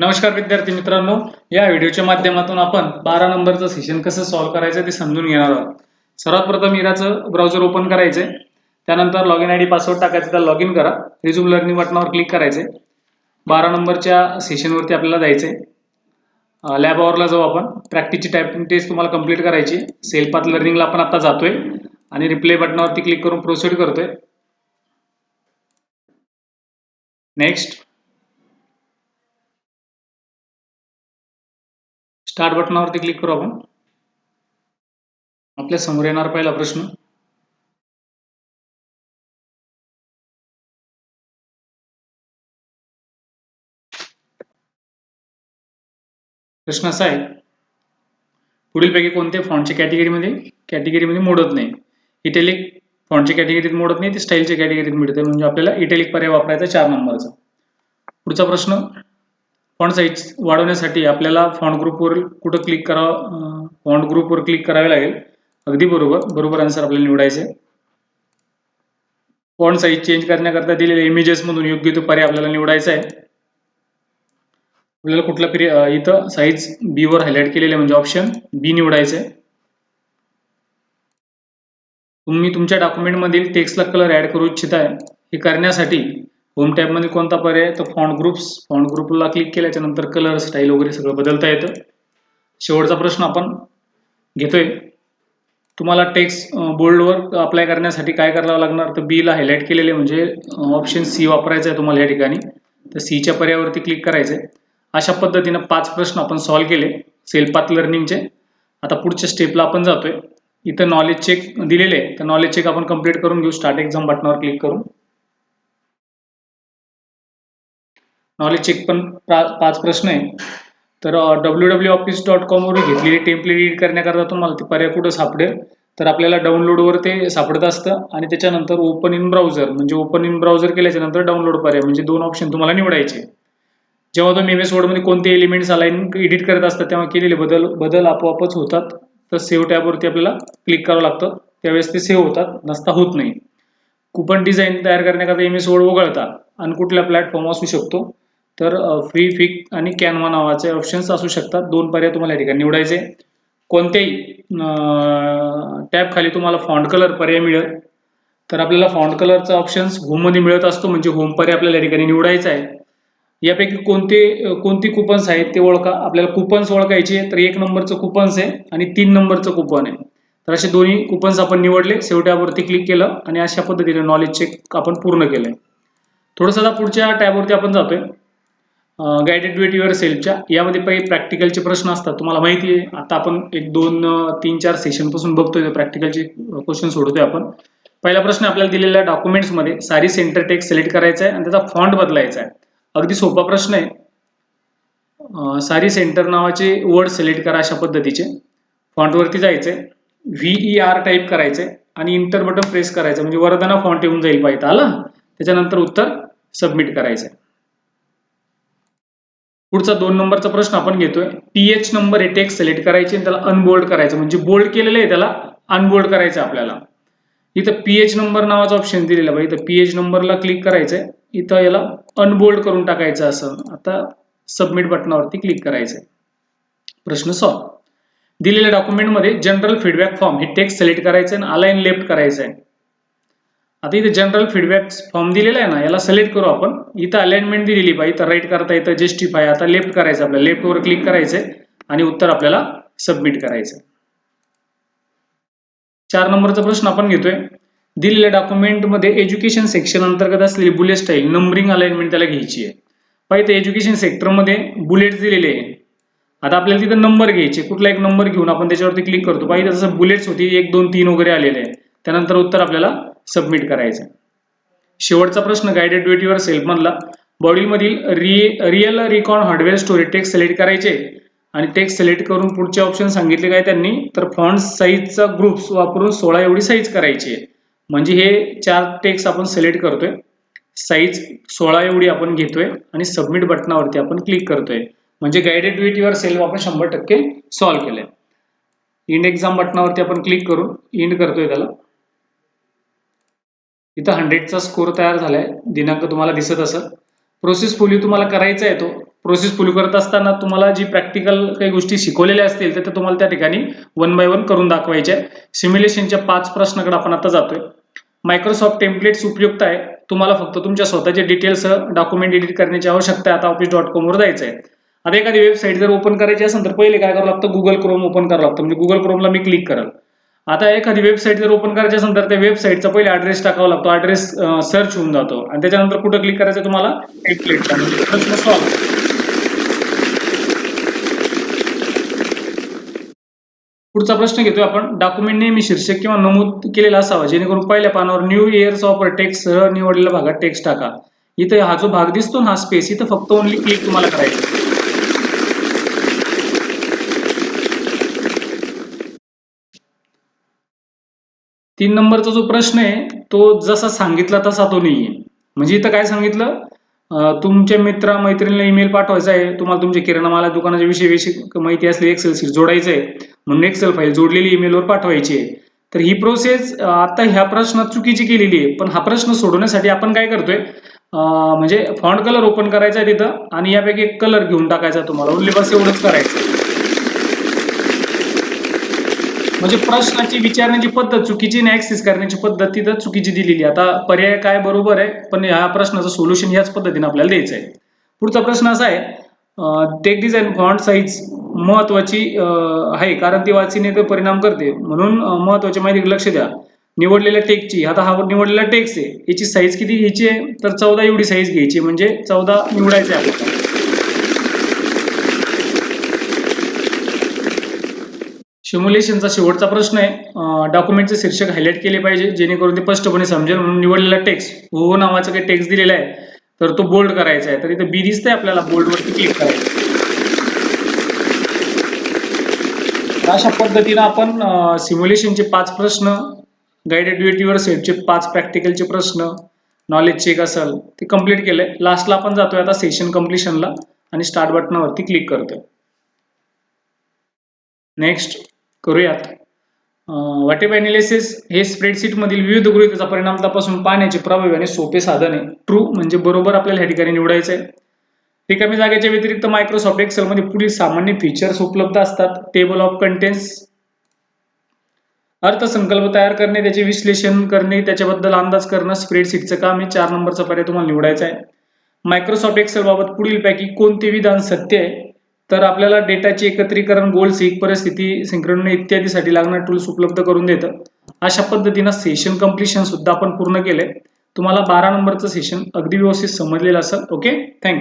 नमस्कार विद्यार्थी मित्रांनो. या व्हिडिओच्या माध्यमातून आपण बारा नंबरचं सेशन कसं सॉल्व्ह करायचं ते समजून घेणार आहोत. सर्वात प्रथम इराचं ब्राउझर ओपन करायचंय. त्यानंतर लॉगिन आय डी पासवर्ड टाकायचं त्याला लॉग इन करा. रिझ्यूम लर्निंग बटनावर क्लिक करायचंय. बारा नंबरच्या सेशनवरती आपल्याला जायचंय. लॅब आवरला जाऊ आपण. प्रॅक्टिसची टायपिंग टेस्ट तुम्हाला कंप्लीट करायची. सेल पाथ लर्निंगला आपण आता जातोय. आणि रिप्ले बटनावरती क्लिक करून प्रोसीड करतोय. नेक्स्ट स्टार्ट बटनावरती क्लिक करू आपण. आपल्यासमोर येणार पहिला प्रश्न. प्रश्न असा आहे पुढीलपैकी कोणत्या फॉन्टच्या कॅटेगरीमध्ये कॅटेगरीमध्ये मोडत नाही. इटॅलिक फॉन्टच्या कॅटेगरीत मोडत नाही ते स्टाईलच्या कॅटेगरीत मिळते म्हणजे आपल्याला इटॅलिक पर्याय वापरायचा चार नंबरचा. पुढचा प्रश्न फॉन्ट साईज वाढवण्यासाठी आपल्याला फॉन्ट ग्रुपवर कुठं क्लिक करावं फॉन्ट ग्रुपवर क्लिक करावे लागेल. अगदी बरोबर. बरोबर आन्सर आपल्याला निवडायचे. फॉन्ट साईज चेंज करण्याकरता दिलेल्या इमेजेसमधून योग्य तो पर्याय आपल्याला निवडायचा आहे. आपल्याला कुठला पर्याय इथं साईज बी वर हायलाइट केलेले म्हणजे ऑप्शन बी निवडायचं आहे. तुम्ही तुमच्या डॉक्युमेंटमधील टेक्स्टला कलर ऍड करू इच्छिताय. हे करण्यासाठी होम टॅबमध्ये कोणता पर्याय तर फॉन्ट ग्रुप्स फॉन्ट ग्रुपला क्लिक केल्याच्यानंतर कलर स्टाईल वगैरे सगळं बदलता येतं. शेवटचा प्रश्न आपण घेतोय. तुम्हाला टेक्स्ट बोल्डवर अप्लाय करण्यासाठी काय करावं लागणार? तर बी ला हायलाइट केलेले म्हणजे ऑप्शन सी वापरायचं आहे तुम्हाला या ठिकाणी. तर सीच्या पर्यायावरती क्लिक करायचं आहे. अशा पद्धतीनं पाच प्रश्न आपण सॉल्व्ह केले. सेल्फ लर्निंगचे आता पुढच्या स्टेपला आपण जातोय. इथं नॉलेज चेक दिलेले आहे. तर नॉलेज चेक आपण कंप्लीट करून घेऊ. स्टार्ट एक्झाम बटनावर क्लिक करून. नॉलेज चेक पण पाच प्रश्न आहे. तर डब्ल्यू डब्ल्यू ऑफिस डॉट कॉमवर घेतलेली टेम्पलेट एडिट करण्याकरता तुम्हाला ते पर्याय कुठं सापडेल? तर आपल्याला डाउनलोडवर ते सापडत असतं आणि त्याच्यानंतर ओपन इन ब्राउझर म्हणजे ओपन इन ब्राउझर केल्याच्यानंतर डाउनलोड पर्याय म्हणजे दोन ऑप्शन तुम्हाला निवडायचे. जेव्हा तुम्ही एम एस वर्डमध्ये कोणते एलिमेंट्स अलाइन एडिट करत असतात तेव्हा केलेले बदल बदल आपोआपच होतात. तर सेव्ह टॅबवरती आपल्याला क्लिक करावं लागतं. त्यावेळेस ते सेव्ह होतात नसता होत नाही. कुपन डिझाईन तयार करण्याकरता एम एस वर्ड वगळता आणि कुठला प्लॅटफॉर्म असू शकतो. तर फ्री फिक आणि कॅनवा नावाचे ऑप्शन्स असू शकतात. दोन पर्याय तुम्हाला या ठिकाणी निवडायचे. कोणत्याही टॅब खाली तुम्हाला फॉन्ट कलर पर्याय मिळेल. तर आपल्याला फॉन्ट कलरचा ऑप्शन्स होममध्ये मिळत असतो म्हणजे होम पर्याय आपल्याला या ठिकाणी निवडायचा आहे. यापैकी कोणते कोणती कुपन्स आहेत ते ओळखा. आपल्याला कुपन्स ओळखायचे तर एक नंबरचं कुपन्स आहे आणि तीन नंबरचं कुपन आहे. तर असे दोन्ही कुपन्स आपण निवडले. शेवट्यावरती क्लिक केलं आणि अशा पद्धतीने नॉलेज चेक आपण पूर्ण केलंय. थोडंसं आता पुढच्या टॅबवरती आपण जातोय. गायडेड वेट युअर सेल्फच्या यामध्ये काही प्रॅक्टिकलचे प्रश्न असतात तुम्हाला माहिती आहे. आता आपण एक दोन तीन चार सेशनपासून बघतोय प्रॅक्टिकलचे क्वेश्चन सोडतोय आपण. पहिला प्रश्न आपल्याला दिलेल्या डॉक्युमेंट्समध्ये सारी सेंटर टेक्स्ट सिलेक्ट करायचा आहे आणि त्याचा फॉन्ट बदलायचा आहे. अगदी सोपा प्रश्न आहे. सारी सेंटर नावाचे वर्ड सिलेक्ट करा अशा पद्धतीचे. फॉन्टवरती जायचे व्हीई आर टाईप करायचे आणि इंटर बटन प्रेस करायचं म्हणजे वरदाना फॉन्ट येऊन जाईल पाहिजे आला? त्याच्यानंतर उत्तर सबमिट करायचंय. पुढचा दोन नंबरचा प्रश्न आपण घेतोय. पीएच नंबर हे टेक्स्ट सिलेक्ट करायचे आणि त्याला अनबोल्ड करायचं. म्हणजे बोल्ड केलेलं आहे त्याला अनबोल्ड करायचं आपल्याला. इथं पीएच नंबर नावाचा ऑप्शन दिलेला बघा. इथं पीएच नंबरला क्लिक करायचंय. इथं याला अनबोल्ड करून टाकायचं असं. आता सबमिट बटनावरती क्लिक करायचंय. प्रश्न सॉल्व दिलेल्या डॉक्युमेंटमध्ये जनरल फीडबॅक फॉर्म हे टेक्स्ट सिलेक्ट करायचं आणि अलाइन लेफ्ट करायचं आहे आता इथे जनरल फीडबॅक फॉर्म दिलेला आहे ना याला सिलेक्ट करू आपण. इथं अलाइनमेंट दिलेली पाहिजे इथं राईट करता येतं जस्टिफाय आता लेफ्ट करायचं आपल्याला लेफ्टवर क्लिक करायचंय आणि उत्तर आपल्याला सबमिट करायचं चार नंबरचा प्रश्न आपण घेतोय. दिलेल्या डॉक्युमेंटमध्ये एज्युकेशन सेक्शन अंतर्गत असलेली बुलेट स्टाईल नंबरिंग अलाइनमेंट त्याला घ्यायची आहे. पाहिजे एज्युकेशन सेक्टरमध्ये बुलेट दिलेले आहे. आता आपल्याला तिथं नंबर घ्यायचे. कुठला एक नंबर घेऊन आपण त्याच्यावरती क्लिक करतो. पाहिजे जसं बुलेट्स होती एक दोन तीन वगैरे आलेले आहे. त्यानंतर उत्तर आपल्याला सबमिट करायचं. शेवटचा प्रश्न गायडेड ड्युटीवर युअर सेल्फ मधला. बॉडीमधील रि real recon hardware storage text select करायचे. आणि टेक्स्ट सिलेक्ट करून पुढचे ऑप्शन सांगितले काय त्यांनी? तर फॉन्ट साईजचा ग्रुप्स वापरून सोळा एवढी साईज करायची आहे. म्हणजे हे चार टेक्स्ट आपण सिलेक्ट करतोय. साईज सोळा एवढी आपण घेतोय. आणि सबमिट बटनावरती आपण क्लिक करतोय. म्हणजे गायडेड ड्युटीवर सेल्फ आपण शंभर टक्के सॉल्व्ह केलंय. इंड एक्झाम बटनावरती आपण क्लिक करून इंड करतोय त्याला. इथं हंड्रेडचा स्कोर तयार झालाय. दिनांक तुम्हाला दिसत असत प्रोसेस फुली तुम्हाला करायचा आहे तो. प्रोसेस फुल करत असताना तुम्हाला जी प्रॅक्टिकल काही गोष्टी शिकवलेल्या असतील तर तुम्हाला त्या ठिकाणी वन बाय वन करून दाखवायच्या सिम्युलेशनच्या पाच प्रश्नाकडे आपण आता जातोय. मायक्रोसॉफ्ट टेम्पलेट्स उपयुक्त आहे. तुम्हाला फक्त तुमच्या स्वतःचे डिटेल्स डॉक्युमेंट एडिट करण्याची आवश्यकता आहे. आता ऑफिस डॉट कॉमवर जायचं आहे. आता एखादी वेबसाईट जर ओपन करायची असेल तर पहिले काय करावं लागतं? गुगल क्रोम ओपन करावं लागतं. म्हणजे गुगल क्रोमला मी क्लिक कराल. आता एखादी वेबसाईट जर ओपन करायची असेल तर त्या वेबसाईटचा पहिले ऍड्रेस टाकावा लागतो. ऍड्रेस सर्च होऊन जातो. आणि त्याच्यानंतर कुठं क्लिक करायचं तुम्हाला? प्रश्न सॉल्व्ह म्हणजे पुढचा प्रश्न घेतोय आपण. डॉक्युमेंट नेहमी शीर्षक किंवा नमूद केलेला असावा. जेणेकरून पहिल्या पानावर न्यू इयर्स ऑफर टेक्स्ट सह निवडलेल्या भागात टेक्स्ट टाका. इथे हा जो भाग दिसतो ना हा स्पेस इथं फक्त ओनली क्लिक तुम्हाला करायचं. तीन नंबरचा जो प्रश्न आहे तो जसा सांगितला तसा तो नाहीये. म्हणजे इथं काय सांगितलं? तुमच्या मित्रा मैत्रिणीला ईमेल पाठवायचा आहे. तुम्हाला तुमच्या किराणा माला दुकानाच्या विषयी माहिती असली एक्सेल शीट जोडायचं आहे. म्हणून एक्सेल फाईल जोडलेली ईमेलवर पाठवायची आहे. तर ही प्रोसेस आता ह्या प्रश्नात चुकीची केलेली आहे. पण हा प्रश्न सोडवण्यासाठी आपण काय करतोय? म्हणजे फॉन्ट कलर ओपन करायचा आहे तिथं आणि यापैकी एक कलर घेऊन टाकायचा तुम्हाला. ओनली एवढंच करायचं म्हणजे प्रश्नाची विचारण्याची पद्धत चुकीची आणि ऍक्सेस करण्याची पद्धत तिथं चुकीची दिलेली आहे. आता पर्याय काय बरोबर आहे पण ह्या प्रश्नाचं सोल्युशन याच पद्धतीने आपल्याला द्यायचं आहे. पुढचा प्रश्न असा आहे टेक डिझाईन फॉन्ट साईज महत्वाची आहे कारण ती वाचीने परिणाम करते. म्हणून महत्त्वाच्या महत्वाची माहिती लक्ष द्या. निवडलेल्या टेकची आता हा निवडलेला टेक्स आहे. याची साईज किती घ्यायची आहे? तर चौदा एवढी साईज घ्यायची म्हणजे चौदा निवडायचे आहे. सिम्युलेशनचा शेवटचा प्रश्न आहे. डॉक्युमेंटचे शीर्षक हायलाईट केले पाहिजे जेणेकरून ते स्पष्टपणे समजेल. म्हणून निवडलेला टेक्स्ट हो, हो नावाचा काही टेक्स्ट दिलेला आहे. तर तो बोल्ड करायचा आहे. तर इथे बी दिसतंय आपल्याला बोल्ड वरती क्लिक करायचं अशा पद्धतीनं आपण सिम्युलेशनचे पाच प्रश्न गाईडेड ड्युटीवर सेटचे पाच प्रॅक्टिकलचे प्रश्न नॉलेज चेक असेल ते कंप्लीट केलंय. लास्टला आपण जातोय आता सेशन कम्प्लिशनला आणि स्टार्ट बटनावरती क्लिक करतोय. नेक्स्ट करूयात. वाटे अनालिसिस हे स्प्रेडशीट मधील विविध गृहितेचा परिणाम तपासून पाहण्याचे प्रभावी आणि सोपे साधन आहे. ट्रू म्हणजे बरोबर आपल्याला ह्या ठिकाणी निवडायचं आहे रिकामी जागेच्या व्यतिरिक्त मायक्रोसॉफ्ट एक्सेल मध्ये पुढील सामान्य फीचर्स उपलब्ध असतात. टेबल ऑफ कंटेंट्स अर्थसंकल्प तयार करणे त्याचे विश्लेषण करणे त्याच्याबद्दल अंदाज करणं स्प्रेडशीटचं काम हे चार नंबरचा पर्याय तुम्हाला निवडायचा आहे मायक्रोसॉफ्ट एक्सेल बाबत पुढील पैकी कोणते विधान सत्य आहे? तर आपल्याला डेटाचे एकत्रीकरण गोल सीक परिस्थिती सिंक्रोन इत्यादीसाठी लागणारे टूल्स उपलब्ध करून देतं. अशा पद्धतीनं सेशन कम्प्लिशन सुद्धा आपण पूर्ण केलंय. तुम्हाला बारा नंबरचं सेशन अगदी व्यवस्थित समजलेलं असेल. Okay thank you